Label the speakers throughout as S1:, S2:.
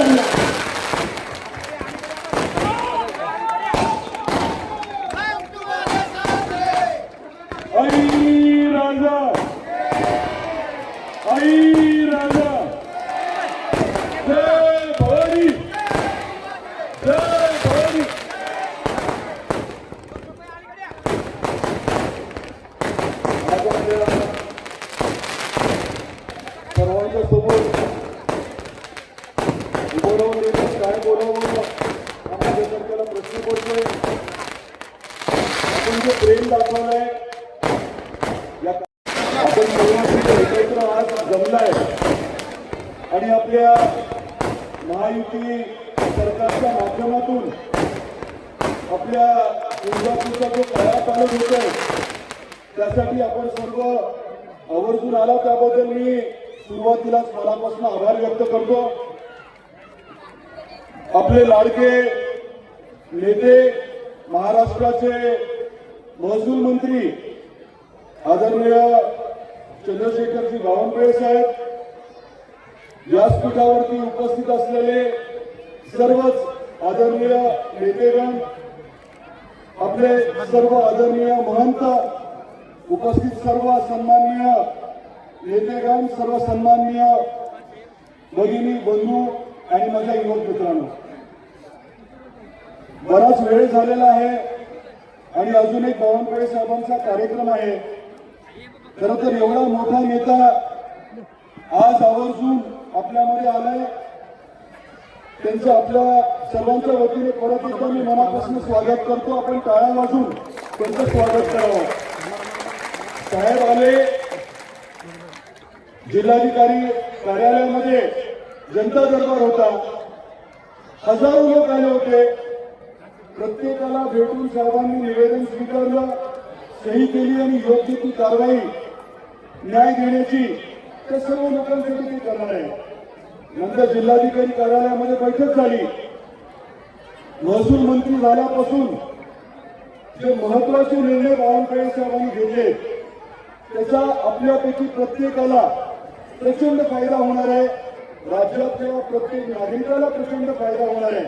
S1: தெரியும் उभं राहून येऊन काय बोलावं आपल्यासारख्याला प्रश्न पडतोय आपण जे प्रेम दाखवलंय आहे आपण सर्वांनी एकत्र आज जमलाय आणि आपल्या महायुती सरकारच्या माध्यमातून आपल्या तुळजापूरचा जो काळा होत आहे त्यासाठी आपण सर्व आवर्जून आला त्याबद्दल मी सुरुवातीलाच मनापासून आभार व्यक्त करतो. आपले लाडके नेते महाराष्ट्राचे महसूल मंत्री आदरणीय चंद्रशेखरजी बावनकुळे साहेब व्यासपीठावरती उपस्थित असलेले सर्वच आदरणीय नेतेगण आपले सर्व आदरणीय महंत उपस्थित सर्व सन्माननीय नेतेगण सर्व सन्माननीय भगिनी बंधू आणि माझ्या युवक मित्रांनो. बराच वेळ झालेला आहे आणि अजून एक बावनकुळे साहेबांचा कार्यक्रम आहे. खर तर एवढा मोठा नेता आज आवर्जून आपल्यामध्ये आलाय. त्यांचं आपल्या सर्वांच्या वतीने परत एकदा मी मनापासून स्वागत करतो. आपण टाळ्या वाजून त्यांचं स्वागत करावं. साहेब आले. जिल्हाधिकारी कार्यालयामध्ये जनता दरबार होता. हजारो लोक आले होते. प्रत्येकाला भेटून साहेबांनी निवेदन स्वीकारलं सही केली आणि योग्य ती कारवाई न्याय देण्याची त्या सर्व लोकांसाठी ते करणार आहे. नंतर जिल्हाधिकारी कार्यालयामध्ये बैठक झाली. महसूल मंत्री झाल्यापासून जे महत्त्वाचे निर्णय बावनकुळे साहेबांनी घेतले त्याचा आपल्यापैकी प्रत्येकाला प्रचंड फायदा होणार आहे. राज्यातल्या प्रत्येक नागरिकाला प्रचंड फायदा होणार आहे.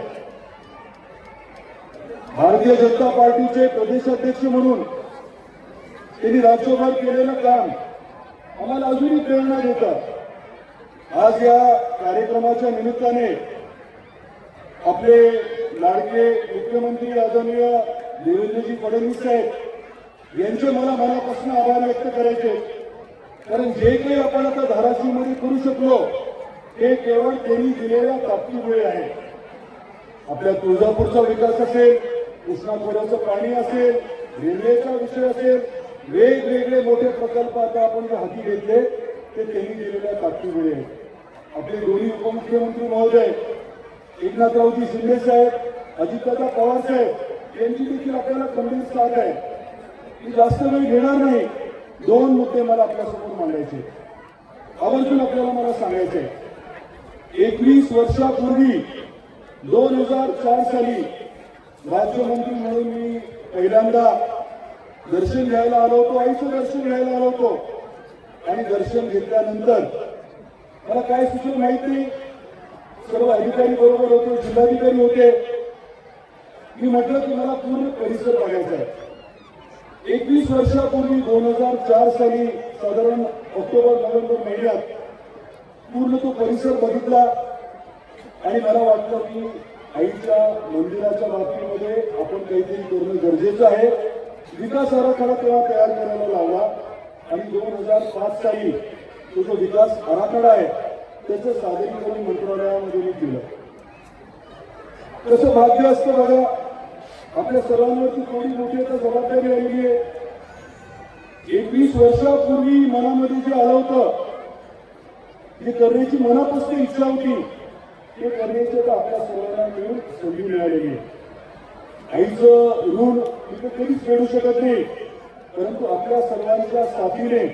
S1: भारतीय जनता पार्टीचे प्रदेशाध्यक्ष म्हणून त्यांनी राज्यभर केलेलं काम आम्हाला अजूनही प्रेरणा देतात. आज या कार्यक्रमाच्या निमित्ताने आपले लाडके मुख्यमंत्री आदरणीय देवेंद्रजी फडणवीस साहेब यांचे मला मनापासून आभार व्यक्त करायचे कारण जे काही आपण आता धाराशिवमध्ये करू शकलो हे केवळ त्यांनी दिलेल्या ताकदीमुळे आहे. आपल्या तुळजापूरचा विकास असेल कृष्णा खोऱ्याचं पाणी असेल रेल्वेचा विषय असेल वेगवेगळे मोठे प्रकल्प आता आपण जे हाती घेतले ते त्यांनी दिलेल्या ताकदीमुळे. आहेत आपले दोन्ही उपमुख्यमंत्री महोदय एकनाथरावजी शिंदे साहेब अजितदादा पवार साहेब यांची देखील आपल्याला खंबीर साथ आहे. मी जास्त वेळ घेणार नाही. दोन मुद्दे मला आपल्यासमोर मांडायचे आवर्जून आपल्याला मला सांगायचे एकवीस वर्षापूर्वी दोन हजार चार साली राज्यमंत्री म्हणून मी पहिल्यांदा दर्शन घ्यायला आलो होतो आईचं दर्शन घ्यायला आलो होतो. आणि दर्शन घेतल्यानंतर मला काय सुचलं माहीत नाही. सर्व अधिकारी बरोबर होते जिल्हाधिकारी होते. मी म्हटलं की मला पूर्ण परिसर बघायचा आहे. एकवीस वर्षापूर्वी दोन हजार चार साली साधारण ऑक्टोबर नोव्हेंबर महिन्यात पूर्ण तो परिसर बघितला. आणि मला वाटलं की आईच्या मंदिराच्या बाबतीमध्ये आपण काहीतरी करणं गरजेचं आहे. विकास आराखडा तेव्हा तयार करायला लावला. आणि दोन हजार पाच साली तो जो विकास आराखडा आहे त्याचं सादरीकरण मंत्रालयामध्ये मी केलं. कसं भाग्य असतं बघा आपल्या सर्वांवरती थोडी मोठी आता जबाबदारी आलेली आहे. एकवीस वर्षापूर्वी मनामध्ये जे आलं होतं जे करण्याची मनापासून इच्छा होती. ते करण्याची आपल्या सर्वांना मिळून संधी मिळालेली आहे आईचं ऋण तिथे कधीच फेडू शकत नाही परंतु आपल्या सर्वांच्या साथीने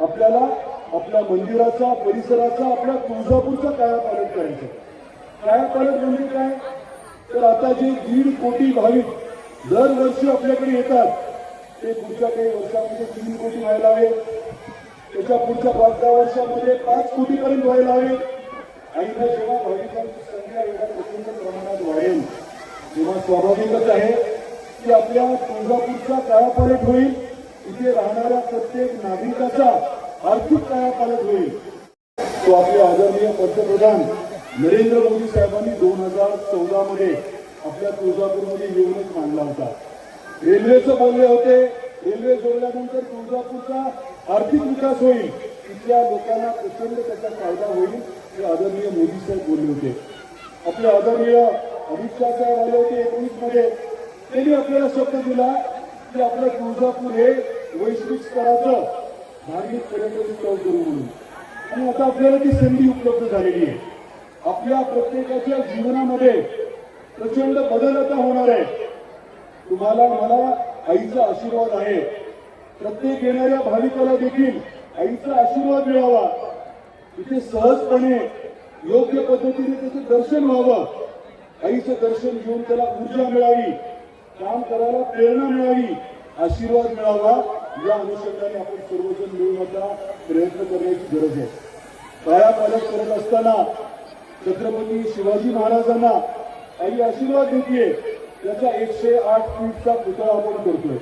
S1: आपल्याला आपल्या मंदिराचा परिसराचा आपल्या तुळजापूरचा कायापालट करायचं कायापालट म्हणजे काय तर आता जे दीड कोटी भाविक दरवर्षी आपल्याकडे येतात ते पुढच्या काही वर्षामध्ये तीन कोटी व्हायला हवे त्याच्या पुढच्या पाच दहा वर्षामध्ये पाच कोटीपर्यंत व्हायला हवे आईला जेव्हा भाविकांची संख्या स्वाभाविकच आहे की आपल्या तुळजापूरचा कायापालट होईल इथे राहणाऱ्या प्रत्येक नागरिकाचा आर्थिक कायापालट होईल तो आपले आदरणीय पंतप्रधान नरेंद्र मोदी साहेबांनी दोन हजार चौदा मध्ये आपल्या तुळजापूरमध्ये येऊनच मांडला होता रेल्वेचं बोलले होते रेल्वे जोडल्यानंतर तुळजापूरचा आर्थिक विकास होईल इथल्या लोकांना प्रचंड त्याचा फायदा होईल. हे आदरणीय मोदी साहेब बोलले होते. आपले आदरणीय अमित शाह साहेब आले होते एकोणीसमध्ये. त्यांनी आपल्याला शब्द दिला की आपलं तुळजापूर हे वैश्विक स्तराचं धार्मिक पर्यटन स्थळ करू म्हणून. आणि आता आपल्याला ती संधी उपलब्ध झालेली आहे. आपल्या प्रत्येकाच्या जीवनामध्ये प्रचंड बदल आता होणार आहे. तुम्हाला मला आईचा आशीर्वाद आहे. प्रत्येक येणाऱ्या भाविकाला देखील आईचा आशीर्वाद मिळावा. इथे सहजपणे योग्य पद्धतीने त्याचं दर्शन व्हावं. आईचं दर्शन घेऊन त्याला ऊर्जा मिळावी काम करायला प्रेरणा मिळावी आशीर्वाद मिळावा या अनुषंगाने आपण सर्वजण मिळून आता प्रयत्न करण्याची गरज आहे. पायापालक करत असताना छत्रपती शिवाजी महाराजांना आई आशीर्वाद देते त्याचा एकशे आठ फीटचा पुतळा आपण करतोय.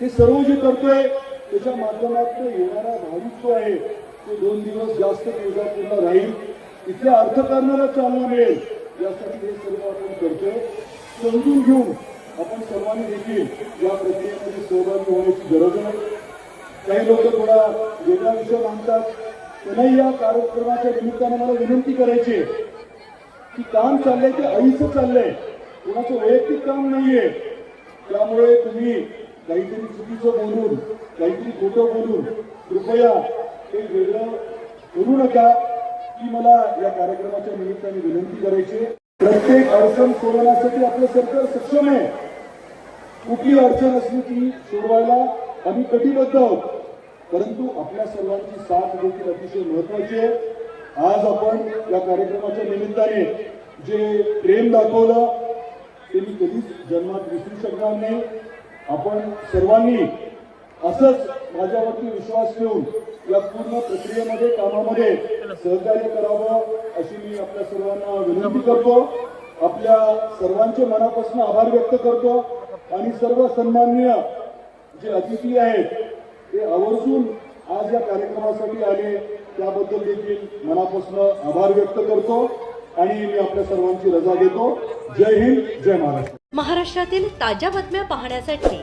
S1: हे सर्व जे करतोय त्याच्या माध्यमातून येणारा भाविक जो आहे ते दोन दिवस जास्त तुळजापूरला राहील. इथल्या अर्थकारणाला चालना मिळेल. यासाठी हे सर्व आपण करतोय. समजून घेऊन आपण सर्वांनी देखील या प्रक्रियेमध्ये सहभागी होण्याची गरज आहे काही लोक थोडा वेगळा विषय मानतात त्यांनाही या कार्यक्रमाच्या निमित्ताने मला विनंती करायची की काम चाललंय ते आईचं चाललंय. कोणाचं वैयक्तिक काम नाहीये. त्यामुळे तुम्ही काहीतरी चुकीचं बोलून काहीतरी खोटं बोलून कृपया ते वेगळं करू नका. की मला या कार्यक्रमाच्या निमित्ताने विनंती करायची आहे. प्रत्येक अडचण सोडवण्यासाठी आपलं सरकार सक्षम आहे. कुठली अडचण असली ती सोडवायला आम्ही कटिबद्ध आहोत. परंतु आपल्या सर्वांची साथ देखील अतिशय महत्वाची आहे. आज आपण या कार्यक्रमाच्या निमित्ताने जे प्रेम दाखवलं ते मी कधीच जन्मात विसरू शकणार नाही. आपण सर्वांनी असंच माझ्यावरती विश्वास ठेवून या पूर्ण प्रक्रियेमध्ये कामामध्ये सहकार्य करावं अशी मी आपल्या सर्वांना विनंती करतो. आपल्या सर्वांचे मनापासून आभार व्यक्त करतो. आणि सर्व सन्माननीय जे अतिथी आहेत ते आवर्जून आज या कार्यक्रमासाठी आले. त्याबद्दल देखील मनापासून आभार व्यक्त करतो. आणि मी आपल्या सर्वांची रजा देतो. जय हिंद जय महाराष्ट्र.
S2: महाराष्ट्रातील ताज्या बातम्या पाहण्यासाठी